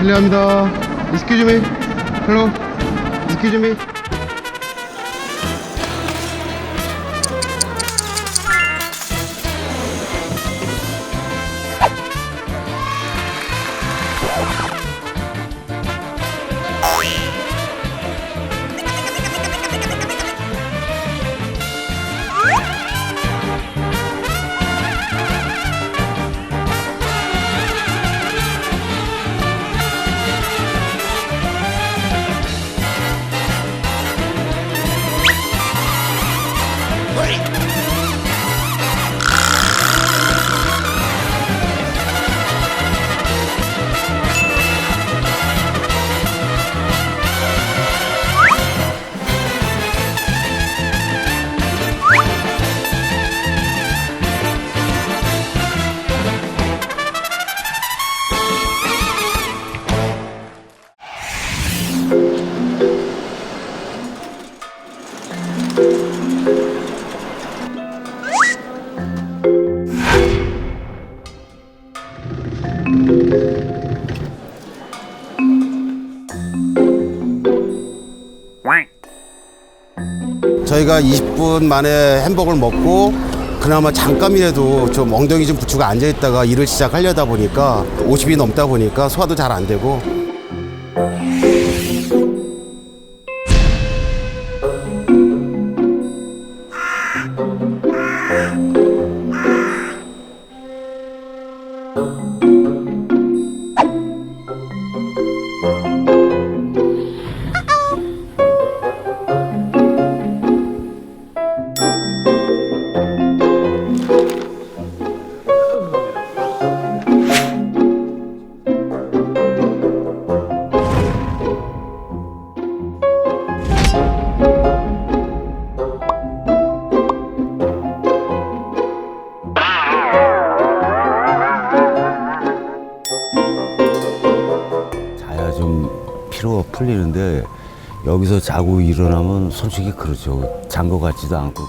실례합니다. Excuse me. Hello. Excuse me. Wait! 저희가 20분 만에 햄버거를 먹고 그나마 잠깐이라도 좀 엉덩이 좀 붙이고 앉아 있다가 일을 시작하려다 보니까 50이 넘다 보니까 소화도 잘 안 되고 좀 피로가 풀리는데 여기서 자고 일어나면 솔직히 그렇죠. 잔 것 같지도 않고